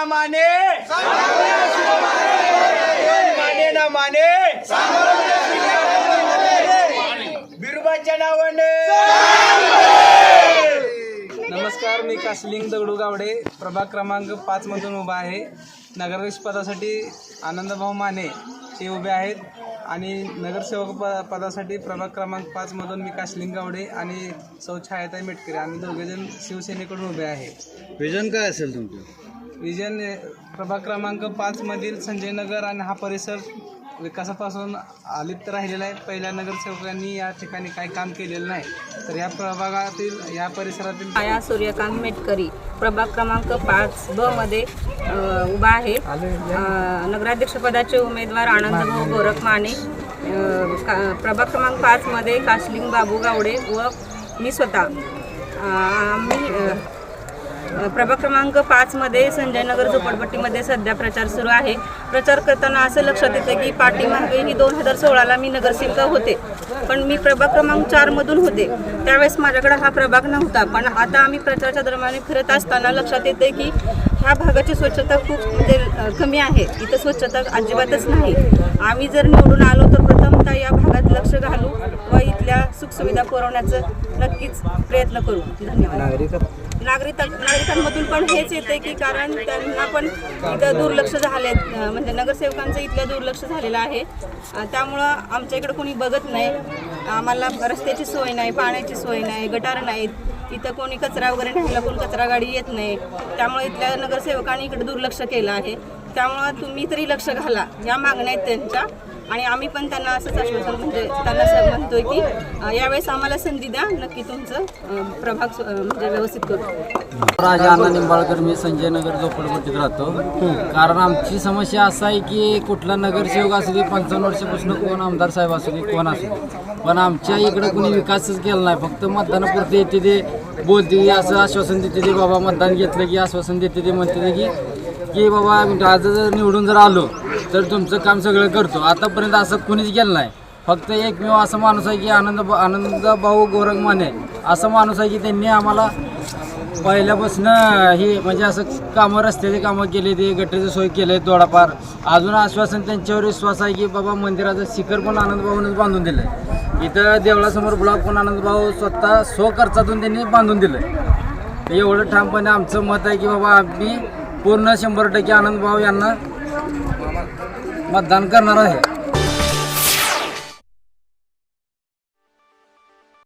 ना माने। माने ना माने। बिरुबाच्या नावाने। नमस्कार मी कासलिंग दगडू गावडे प्रभाग क्रमांक पाच मधून उभा आहे. नगरवेश पदासाठी आनंदभाऊ माने ते उभे आहेत. आणि नगरसेवक प पदासाठी प्रभाग क्रमांक पाचमधून मी काशलिंग गावडे आणि सौ छायाताई मेटकरी आम्ही दोघेजण शिवसेनेकडून उभे आहे. विजन काय असेल तुमचं? विजन प्रभाग क्रमांक पाचमधील संजयनगर संजय नगर आणि हा परिसर विकासापासून अलिप्त राहिलेला आहे. पहिल्या नगरसेवकांनी या ठिकाणी काही काम केलेलं नाही. तर या प्रभागातील या परिसरातील माया सूर्यकांत मेटकरी प्रभाग क्रमांक पाच ब मध्ये अ, उभा आहे. अ, नगराध्यक्षपदाचे उमेदवार आनंदभाऊ गोरख माने अ, का- प्रभाग क्रमांक पाचमध्ये काशलिंग बाबू गावडे व मी स्वतः. अ, आम्ही अ, प्रभाग क्रमांक पाचमध्ये संजय नगर झोपडपट्टीमध्ये सध्या प्रचार सुरू आहे. प्रचार करताना असं लक्षात येतं की पाठीमागे ही दोन हजार सोळाला मी नगरसेविका होते. पण मी प्रभाग क्रमांक चारमधून होते. त्यावेळेस माझ्याकडे हा प्रभाग नव्हता. पण आता आम्ही प्रचाराच्या दरम्यान फिरत असताना लक्षात येते की ह्या भागाची स्वच्छता खूप म्हणजे कमी आहे. इथं स्वच्छता अजिबातच नाही. आम्ही जर निवडून आलो तर प्रथमतः या भागात लक्ष घालू व इथल्या सुखसुविधा पुरवण्याचं नक्कीच प्रयत्न करू. धन्यवाद. नागरिक नागरिकांमधून पण हेच येते की कारण त्यांना पण इथं दुर्लक्ष झाले म्हणजे नगरसेवकांचं इथलं दुर्लक्ष झालेलं आहे. त्यामुळं आमच्या इकडं कोणी बघत नाही. आम्हाला रस्त्याची सोय नाही पाण्याची सोय नाही गटार नाहीत. इथं कोणी कचरा वगैरे न्यायला कोण कचरा गाडी येत नाही. त्यामुळे इथल्या नगरसेवकांनी इकडे दुर्लक्ष केलं आहे. त्यामुळं तुम्ही तरी लक्ष घाला. या मागण्या आहेत त्यांच्या. आणि आम्ही पण त्यांना असंच आश्वासन म्हणजे त्यांना असं म्हणतोय की यावेळेस आम्हाला संधी द्या नक्की तुमचं प्रभाग म्हणजे व्यवस्थित करू. राजा अण्णा निंबाळकर मी संजय नगर झोपडपट्टीत राहतो. कारण आमची समस्या असं आहे की कुठला नगरसेवक असू दे पंचावन्न वर्षापासून कोण आमदार साहेब असू दे कोण असू दे. पण आमच्या इकडे कोणी विकासच केला नाही फक्त मतदानापुरते येते ते बोलते असं आश्वासन देते ते बाबा मतदान घेतलं की आश्वासन देते ते म्हणते ते की की बाबा आज जर निवडून जर आलो तर तुमचं काम सगळं करतो. आतापर्यंत असं कुणीच केलं नाही. फक्त एकमेव असा माणूस आहे की आनंद आनंद भाऊ गोरख माने. असा माणूस आहे की त्यांनी आम्हाला पहिल्यापासून हे म्हणजे असं कामं रस्त्याचे कामं केले ते गटरीचं सोय केले थोडाफार. अजून आश्वासन त्यांच्यावर विश्वास आहे की बाबा मंदिराचं शिखर पण आनंदभाऊनच बांधून दिलं आहे इथं देवळासमोर ब्लॉक पण आनंदभाऊ स्वतः स्वखर्चातून त्यांनी बांधून दिलं एवढं ठामपणे आमचं मत आहे की बाबा आम्ही पूर्ण शंभर टक्के आनंदभाऊ यांना मतदान करणार आहे.